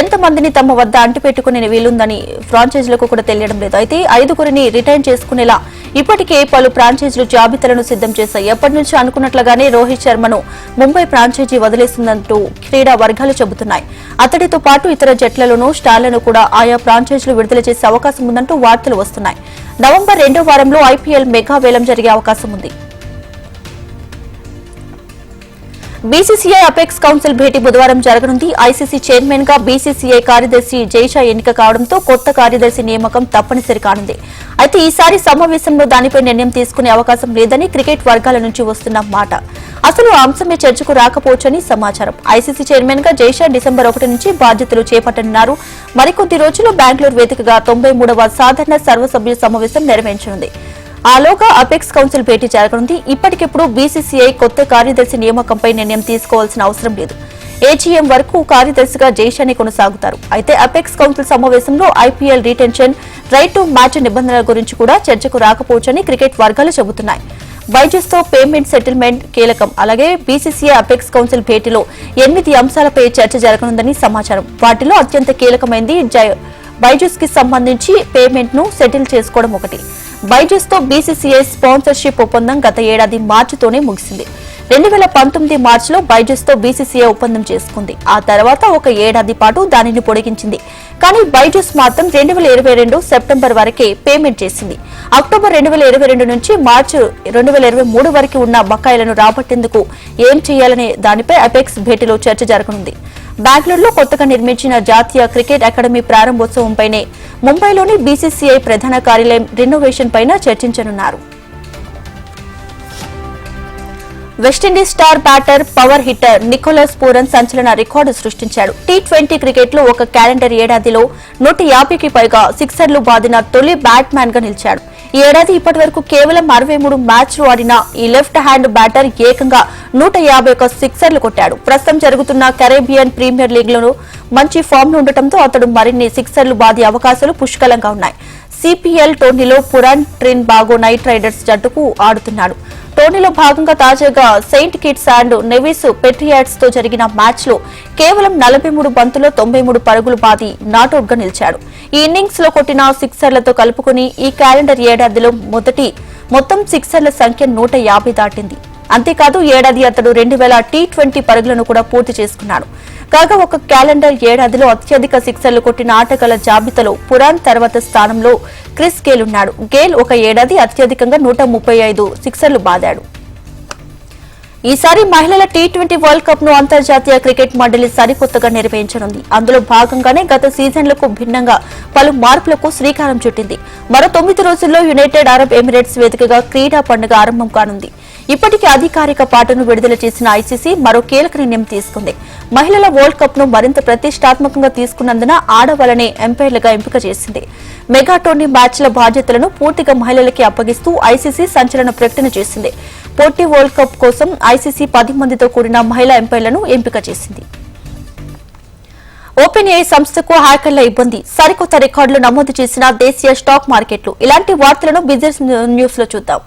ఎంత మందిని తమ వద్ద అంటిపెట్టుకునే వీలుందని ఫ్రాంచైజీలకు కూడా తెలియడం లేదు. అయితే ఐదుగురిని రిటైన్ చేసుకునేలా ఇప్పటికే పలు ఫ్రాంచైజీలు జాబితాలను సిద్ధం చేశాయి. ఎప్పటి నుంచి అనుకున్నట్లుగానే రోహిత్ శర్మను ముంబై ఫ్రాంచైజీ వదిలేస్తుందంటూ క్రీడా వర్గాలు చెబుతున్నాయి. అతడితో పాటు ఇతర జట్లలోనూ స్టార్లను కూడా ఆయా ఫ్రాంచైజీలు విడుదల చేసే అవకాశం ఉందంటూ వార్తలు వస్తున్నాయి. నవంబర్ రెండో వారంలో ఐపీఎల్ మెగా వేలం జరిగే అవకాశం ఉంది. బీసీసీఐ అపెక్స్ కౌన్సిల్ భేటీ బుధవారం జరగనుంది. ఐసీసీ చైర్మన్గా బీసీసీఐ కార్యదర్శి జైషా ఎన్నిక కావడంతో కొత్త కార్యదర్శి నియామకం తప్పనిసరి కానుంది. అయితే ఈసారి సమావేశంలో దానిపై నిర్ణయం తీసుకునే అవకాశం లేదని క్రికెట్ వర్గాల నుంచి వస్తున్న మాట. అసలు అంశమే చర్చకు రాకపోవచ్చని సమాచారం. ఐసీసీ చైర్మన్గా జైషా డిసెంబర్ ఒకటి నుంచి బాధ్యతలు చేపట్టనున్నారు. మరికొద్ది రోజుల్లో బెంగళూరు వేదికగా తొంభై మూడవ సాధారణ సర్వసభ్య సమావేశం నిర్వహించనుంది. ఆలోగా అపెక్స్ కౌన్సిల్ భేటీ జరగనుంది. ఇప్పటికిప్పుడు బీసీసీఐ కొత్త కార్యదర్శి నియామకంపై నిర్ణయం తీసుకోవాల్సిన అవసరం లేదు. ఏజీఎం వరకు కార్యదర్శిగా జైషాని కొనసాగుతారు. అయితే అపెక్స్ కౌన్సిల్ సమావేశంలో IPL retention right to match నిబంధనల గురించి కూడా చర్చకు రాకపోవచ్చని క్రికెట్ వర్గాలు చెబుతున్నాయి. బైజెస్ పేమెంట్ సెటిల్మెంట్ కీలకం. అలాగే బీసీసీఐ అపెక్స్ కౌన్సిల్ భేటీలో ఎనిమిది అంశాలపై చర్చ జరగనుందని సమాచారం. వాటిలో అత్యంత కీలకమైంది బైజూస్కి సంబంధించి పేమెంట్ను సెటిల్ చేసుకోవడం ఒకటి. బైజూస్తో బీసీసీఐ స్పాన్సర్షిప్ ఒప్పందం గత ఏడాది మార్చితోనే ముగిసింది. రెండు వేల పంతొమ్మిది మార్చిలో బైజూస్తో బీసీసీఐ ఒప్పందం చేసుకుంది. ఆ తర్వాత ఒక ఏడాది పాటు దానిని పొడిగించింది. కానీ బైజూస్ మాత్రం రెండు వేల ఇరవై రెండు సెప్టెంబర్ వరకే పేమెంట్ చేసింది. అక్టోబర్ రెండు వేల ఇరవై రెండు నుంచి మార్చి రెండు వేల ఇరవై మూడు వరకు ఉన్న బకాయిలను రాబట్టేందుకు ఏం చేయాలనే దానిపై అపెక్స్ భేటీలో చర్చ జరగనుంది. బెంగళూరులో కొత్తగా నిర్మించిన జాతీయ క్రికెట్ అకాడమీ ప్రారంభోత్సవంపైనే ముంబైలోని బీసీసీఐ ప్రధాన కార్యాలయం రెనోవేషన్ పైన చర్చించనున్నారు. West Indies star batter power hitter Nicholas Pooran సంచలన రికార్డు సృష్టించాడు. టీ ట్వంటీ క్రికెట్లో ఒక క్యాలెండర్ ఏడాదిలో నూట యాభైకి పైగా సిక్సర్లు బాదిన తొలి బ్యాట్స్మన్గా నిలిచాడు. ఈ ఏడాది ఇప్పటి వరకు కేవలం అరవై మూడు మ్యాచ్లు ఆడిన ఈ లెఫ్ట్ హ్యాండ్ బ్యాటర్ ఏకంగా నూట యాభై ఒక్క సిక్సర్లు కొట్టాడు. ప్రస్తుతం జరుగుతున్న కరేబియన్ ప్రీమియర్ లీగ్లో మంచి ఫామ్లో ఉండటంతో అతడు మరిన్ని సిక్సర్లు బాధి అవకాశాలు పుష్కలంగా ఉన్నాయి. సిపిఎల్ టోర్నీలో Pooran Trinbago Knight Riders జట్టుకు ఆడుతున్నాడు. టోర్నీలో భాగంగా తాజాగా సెయింట్ కిట్స్ అండ్ నెవిస్ పెట్రియాట్స్తో జరిగిన మ్యాచ్లో కేవలం నలభై మూడు బంతుల్లో తొంభై మూడు పరుగులు బాది నాటౌట్గా నిలిచాడు. ఈ ఇన్నింగ్స్లో కొట్టిన సిక్సర్లతో కలుపుకుని ఈ క్యాలెండర్ ఏడాదిలో మొదటి మొత్తం సిక్సర్ల సంఖ్య నూట యాభై దాటింది. అంతేకాదు ఏడాది అతడు రెండు వేల టీ ట్వంటీ పరుగులను కూడా పూర్తి చేసుకున్నాడు. కాగా ఒక క్యాలెండర్ ఏడాదిలో అత్యధిక సిక్సర్లు కొట్టిన ఆటగాళ్ళ జాబితాలో పురాన్ తర్వాత స్థానంలో క్రిస్ గేల్ ఉన్నాడు. గేల్ ఒక ఏడాది అత్యధికంగా నూట ముప్పై ఐదు సిక్సర్లు బాదాడు. ఈసారి మహిళల టీ ట్వంటీ వరల్డ్ కప్ను అంతర్జాతీయ క్రికెట్ మండలి సరికొత్తగా నిర్వహించనుంది. అందులో భాగంగానే గత సీజన్లకు భిన్నంగా పలు మార్పులకు శ్రీకారం చుట్టింది. మరో తొమ్మిది రోజుల్లో యునైటెడ్ అరబ్ ఎమిరేట్స్ వేదికగా క్రీడా పండుగ ఆరంభం కానుంది. ఇప్పటికే అధికారిక పాటను విడుదల చేసిన ఐసీసీ మరో కీలక నిర్ణయం తీసుకుంది. మహిళల వరల్డ్ కప్ను మరింత ప్రతిష్టాత్మకంగా తీసుకున్నందున ఆడవాళ్ళని ఎంపైర్లుగా ఎంపిక చేసింది. మెగా టోర్నీ మ్యాచ్ల బాధ్యతలను పూర్తిగా మహిళలకి అప్పగిస్తూ ఐసీసీ సంచలన ప్రకటన చేసింది. పోటీ వరల్డ్ కప్ కోసం ఐసీసీ పది మందితో కూడిన మహిళా ఎంపైర్లను ఎంపిక చేసింది. ఓపెన్ ఏఐ సంస్థకు హ్యాకర్ల ఇబ్బంది. సరికొత్త రికార్డులు నమోదు చేసిన దేశీయ స్టాక్ మార్కెట్లు. ఇలాంటి వార్తలను బిజినెస్ న్యూస్లో చూద్దాం.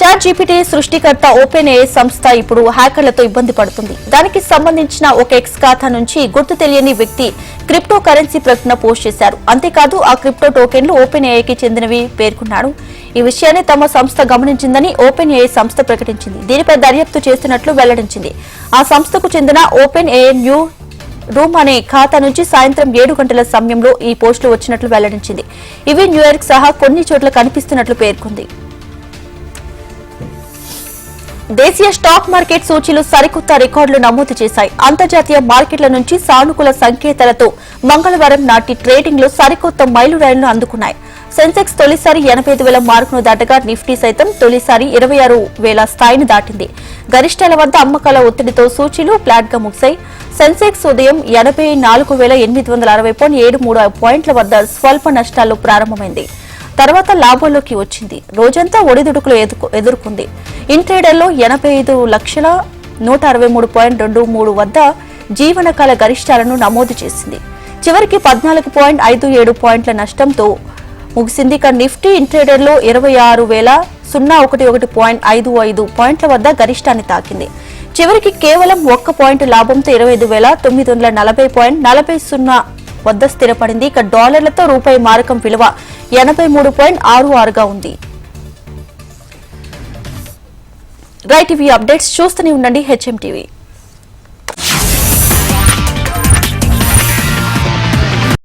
చాట్ జీపీటీ సృష్టికర్త ఓపెన్ ఏఐ సంస్థ ఇప్పుడు హ్యాకర్లతో ఇబ్బంది పడుతుంది. దానికి సంబంధించిన ఒక ఎక్స్ ఖాతా నుంచి గుర్తు తెలియని వ్యక్తి క్రిప్టో కరెన్సీ ప్రకటన పోస్ట్ చేశారు. అంతేకాదు ఆ క్రిప్టో టోకెన్లు ఓపెన్ ఏఐకి చెందినవి పేర్కొన్నాడు. ఈ విషయాన్ని తమ సంస్థ గమనించిందని ఓపెన్ ఏఐ సంస్థ ప్రకటించింది. దీనిపై దర్యాప్తు చేస్తున్నట్లు వెల్లడించింది. ఆ సంస్థకు చెందిన ఓపెన్ ఏఐ న్యూ రూమ్ అనే ఖాతా నుంచి సాయంత్రం ఏడు గంటల సమయంలో ఈ పోస్టులు వచ్చినట్లు వెల్లడించింది. ఇవి న్యూయార్క్ సహా కొన్ని చోట్ల కనిపిస్తున్నట్లు పేర్కొంది. దేశీయ స్టాక్ మార్కెట్ సూచీలు సరికొత్త రికార్డులు నమోదు చేశాయి. అంతర్జాతీయ మార్కెట్ల నుంచి సానుకూల సంకేతాలతో మంగళవారం నాటి ట్రేడింగ్లో సరికొత్త మైలురాయిలను అందుకున్నాయి. సెన్సెక్స్ తొలిసారి ఎనభై ఐదు వేల మార్కును దాటగా నిఫ్టీ సైతం తొలిసారి ఇరవై ఆరు వేల స్థాయిని దాటింది. గరిష్టాల వద్ద అమ్మకాల ఒత్తిడితో సూచీలు ఫ్లాట్గా ముగిశాయి. సెన్సెక్స్ ఉదయం ఎనభై నాలుగు వేల ఎనిమిది వందల అరవై పాయింట్ ఏడు మూడు పాయింట్ల వద్ద స్వల్ప నష్టాల్లో ప్రారంభమైంది. తర్వాత లాభంలోకి వచ్చింది. రోజంతా ఒడిదుడుకులు ఎదుర్కొ- ఎదుర్కొంది. ఇంట్రేడర్లో ఎనభై ఐదు లక్షల నూట అరవై మూడు పాయింట్ రెండు మూడు వద్ద జీవనకాల గరిష్టాలను నమోదు చేసింది. చివరికి పద్నాలుగు పాయింట్ ఐదు ఏడు పాయింట్ల నష్టంతో ముగిసింది. ఇక నిఫ్టీ ఇంట్రేడర్లో ఇరవై ఆరు వేల సున్నా ఒకటి ఒకటి పాయింట్ ఐదు ఐదు పాయింట్ల వద్ద గరిష్టాన్ని తాకింది. చివరికి కేవలం ఒక్క పాయింట్ లాభంతో ఇరవై ఐదు వేల తొమ్మిది వందల నలభై పాయింట్ నలభై సున్నా వద్ద స్థిరపడింది. ఇక డాలర్లతో రూపాయి మారకం విలువ ఎనభై మూడు పాయింట్ ఆరు ఆరుగా ఉంది. రైట్ ఇవి అప్డేట్స్ చూస్తూనే ఉండండి హెచ్ఎం టీవీ.